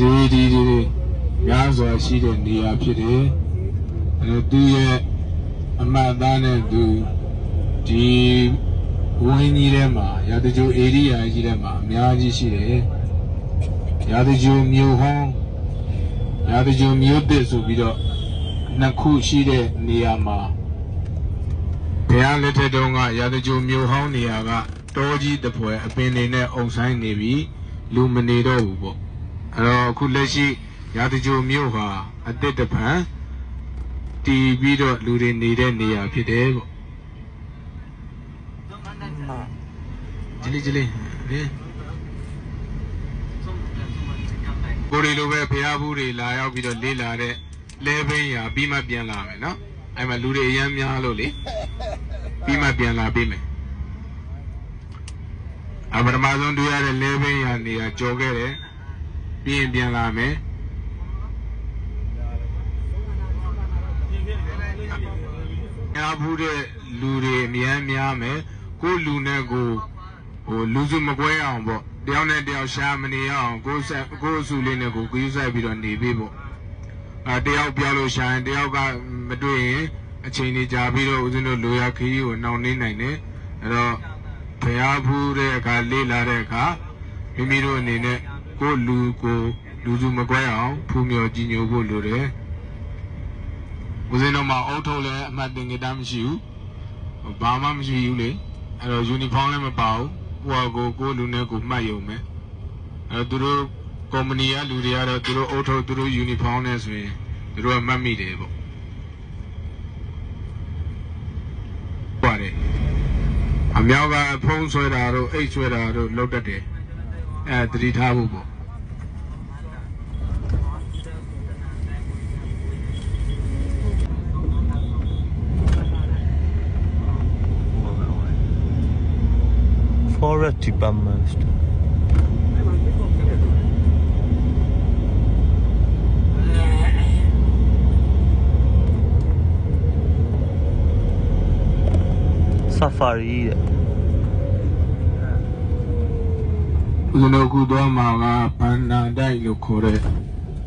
ဇေဒီတွေများစွာရှိတဲ့နေရာဖြစ်တယ်အဲသူရဲ့အမတ်သားနဲ့သူဒီဝင်းကြီးထဲမှာရာတကြိုဧရိယာကြီးထဲမှာအများကြီးရှိတယ်ရာတကြိုမြို့ဟောင်းရာတကြိုမြို့သစ်ဆိုပြီးတော့နှစ်ခုရှိတဲ့နေရာမှာဘုရားလက်ထက်တုန်းကရာတကြိုမြို့ဟောင်းနေရာကတောကြီးတစ်ဖွဲအပင်တွေနဲ့အုံဆိုင်နေပြီးလူမနေတော့ဘူးပေါ့ အဲ့တော့အခုလက်ရှိရာတကြိုမြို့ဟာအတစ်တပံတည်ပြီးတော့လူတွေနေတဲ့နေရာဖြစ်တယ်ပေါ့ကြည်လေးကြည်လေးဟင်ကိုရီလိုပဲဖျားဘူးတွေလာရောက်ပြီးတော့လေးလာတဲ့လဲဘင်းရာပြီးမှပြန်လာမယ်နော်အဲ့မှာလူတွေအများများလို့လေပြီးမှပြန်လာပေးမယ်အပထမဆုံးတွေ့ရတဲ့လဲဘင်းရာနေရာကြော်ခဲ့တယ် ပြီးရင်ပြန်လာမယ်ညာဘူးတဲ့လူတွေအများများမယ်ကိုလူနဲ့ကိုဟိုလူစုမကွဲအောင်ပေါ့တယောက်နဲ့တယောက်ရှာမနေအောင်ကိုယ်ဆက်ကိုယ်အစုလေးနဲ့ကိုယ်ကြီးဆိုင်ပြီးတော့နေပေးပေါ့အဲတယောက်ပြောလို့ရှာရင်တယောက်ကမတွေ့ရင်အချိန်ကြီးကြာပြီးတော့ဦးဇင်းတို့လိုရာခရီးကိုနှောင့်နှေးနိုင်တယ်အဲတော့ဘုရားဖူးတဲ့အခါလေးလာတဲ့အခါမိမိတို့အနေနဲ့ ကိုယ်လူကိုလူစုမကွဲအောင်ဖူးမြော်ကြည်ညိုဖို့လိုတယ်ဦးဇင်းတို့မှာအုတ်ထုတ်လည်းအမှတ်တင်ကြတာမရှိဘူးဘာမှမရှိဘူးလေအဲ့တော့ uniform လည်းမပါဘူးဟိုကိုကိုလူနဲ့ကိုမှတ်ယုံမယ်အဲ့တော့သူတို့ကုမ္ပဏီကလူတွေကတော့သူတို့အုတ်ထုတ်သူတို့ uniform နဲ့ဆိုရင်သူတို့ကမှတ်မိတယ်ပေါ့ပါတယ်အမြောက်ကဖုံးဆွဲတာတို့အိတ်ဆွဲတာတို့လောက်တတ်တယ်အဲ သတိထားဖို့ပေါ့ Forest Department ဆာဖာရီတဲ့ ဦးဇင်းတို့အခုတော့မှာကဘန္နာတိုက်လို့ခေါ်တဲ့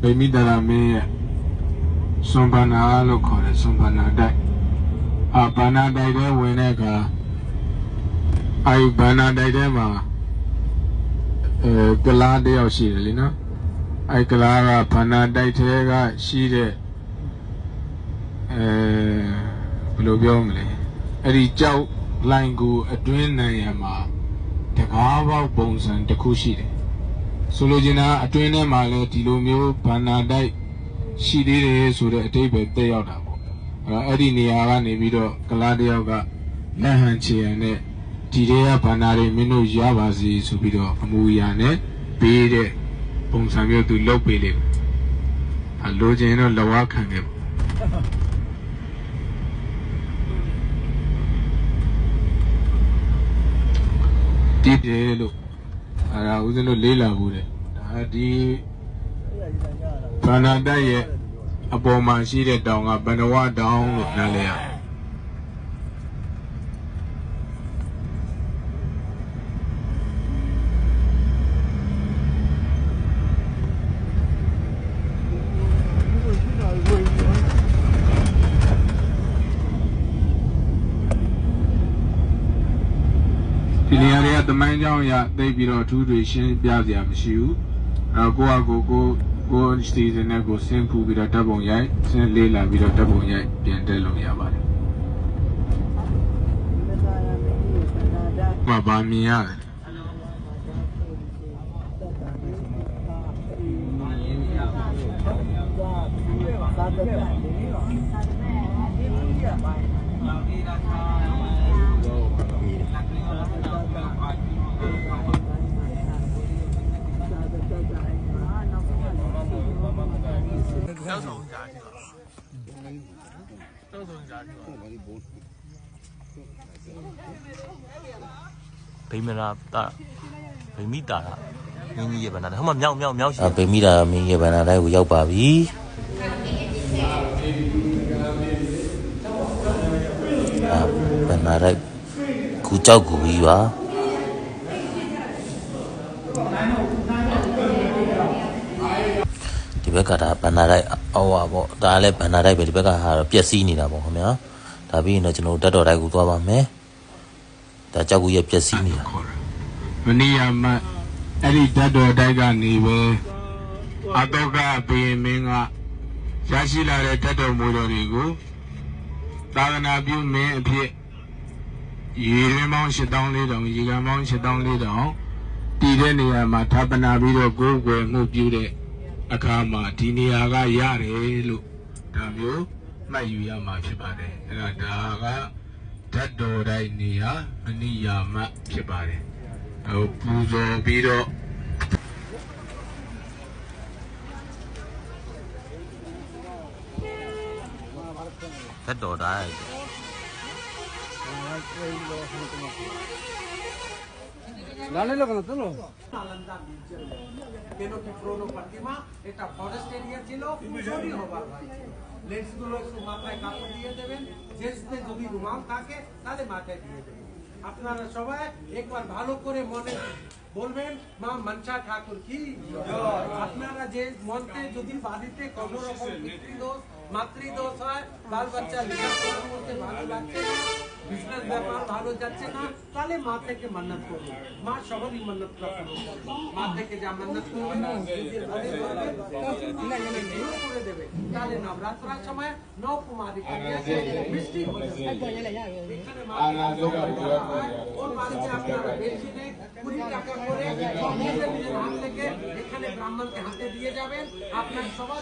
ဗိမိတရာမင်းရဲ့စွန်ဘန္နာလို့ခေါ်တဲ့စွန်ဘန္နာတိုက်အာဘန္နာတိုက်ထဲဝင်တဲ့အခါအဲဒီဘန္နာတိုက်ထဲမှာအဲကလားတစ်ယောက်ရှိတယ်လीနော်အဲဒီကလားကဘန္နာတိုက်ထဲကရှိတဲ့အဲဘယ်လိုပြောမလဲအဲ့ဒီကြောက်လိုင်းကိုအတွင်းနိုင်ရမှာ တကားပေါက်ပုံစံတစ်ခုရှိတယ်ဆိုလိုချင်တာကအတွင်းထဲမှာလည်းဒီလိုမျိုးဘန္နာတိုက်ရှိသေးတယ်ဆိုတဲ့အတိတ်ပဲတက်ရောက်တာပေါ့အဲတော့အဲ့ဒီနေရာကနေပြီးတော့ကလားတယောက်ကလက်ဟန်ချေရန်နဲ့ဒီတွေကဘန္နာတွေမင်းတို့ရပါစီဆိုပြီးတော့အမူအရာနဲ့ပေးတဲ့ပုံစံမျိုးသူလုပ်ပေးလိမ့်မယ်အလိုချင်တော့လဝခံခဲ့ပေါ့ တည်တယ်လို့အဲဒါဦးဇင်းတို့လေးလာဘူးတယ်ဒါဒီဘာနာတိုက်ရဲ့အပေါ်မှာရှိတဲ့တောင်ကဘန္ဒဝတောင်လို့နားလဲရ ဒီနေရာတွေကတမိုင်းကြောင်းရသိပြီးတော့အထူးတွေရှင်းပြစရာမရှိဘူးအဲတော့ကိုကကိုကိုကိုစီစဉ်နဲ့ကိုစင်းဖူးပြီးတော့ဓာတ်ပုံရိုက်စင်းလေးလာပြီးတော့ဓာတ်ပုံရိုက်ပြန်တက်လို့ရပါတယ်မဘာမြင်ရ တယ်ဗိမရာတာဗိမိတာရမင်းကြီးရဲ့ဗန္နာဟိုမှာမြောက်မြောက်မြောက်ရှိအပေမိတာမင်းရဲ့ဗန္နာတိုင်းကိုရောက်ပါပြီအဗန္နာတိုင်းကူကြောက်ကူပြီးပါဘက်ကဒါဘန္နာတိုက် အော်ပါပေါ့ဒါလည်းဘန္နာတိုက်ပဲဒီဘက်ကဟာတော့ပျက်စီးနေတာပေါ့ခင်ဗျာဒါပြီးရင်တော့ကျွန်တော်တို့တက်တော်တိုက်ကိုသွားပါမယ်ဒါကြောက်ကူရဲ့ပျက်စီးနေတာခေါ်တယ်မနီယာမတ်အဲ့ဒီဓာတ်တော်တိုက်ကနေပဲအတောကဘီရင်မင်းကရရှိလာတဲ့ဓာတ်တော်မူတော်တွေကိုသာသနာပြုမင်းအဖြစ်ရေရင်းပေါင်း8400ရေကန်ပေါင်း8400တည်တဲ့နေရာမှာဌာပနာပြီးတော့ကိုယ်ွယ်မှုပြုတဲ့ အခါမှာဒီနေရာကရတယ်လို့ဒါမျိုးမှတ်ယူရမှာဖြစ်ပါတယ်အဲ့ဒါဒါကဓာတ်တော်တိုက်နေရာမနိယာမဖြစ်ပါတယ်ဟိုပူဇော်ပြီးတော့တက်တော်တိုက် Dale lo que no কেন কি পুরনো প্রতিমা এটা ফরেস্ট এরিয়া ছিল চুরি হবার ভয় লেন্স একটু মাথায় কাপড় দিয়ে দেবেন জেন্টসদের যদি রুমাল থাকে তাহলে মাথায় দিয়ে দেবেন। আপনারা সবাই একবার ভালো করে মনে বলবেন মা মনসা ঠাকুর কি। আপনারা যে মন্ত্রে যদি বাড়িতে কোনো রকম মাতৃদোষ হয় বাল বাচ্চা লেখাপড়া করতে ভালো লাগছে না বিজনেস ব্যাপার ভালো যাচ্ছে না তাহলে মা থেকে মান্নাত করুন মা সবারই মান্নাতটা পূরণ করবে মা থেকে যা মান্নাত করবে না যদি তাদের করবে, তাহলে পূরণ করে দেবে তাহলে নবরাত্রার সময় নব কুমারী কন্যাকে মিষ্টি ভোজন এখানে মা ওর বাড়িতে আপনারা বেশি নেই কুড়ি টাকা করে সব নিজের নিজের হাত থেকে এখানে ব্রাহ্মণকে হাতে দিয়ে যাবেন আপনার সবার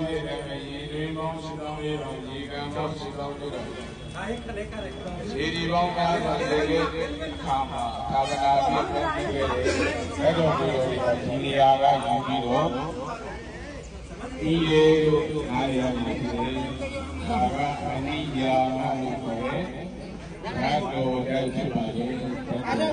ရှိတဲ့တိုင်ပင်ရေတွင်ပေါင်း၈000ရေတော်ရေကံပေါင်း၈000တို့တော်ရေဒီပေါင်းကားပါလေကခါမှာသာသနာ့ပြုခဲ့တယ်ဘယ်တော်ကိုဒီနေရာကယူပြီးတော့ဤရေတို့အားရမှာဖြစ်တယ်ဒါကအနိယာမလို့ခေါ်တယ်ဘယ်တော်ကြောက်ဖြစ်ပါလဲ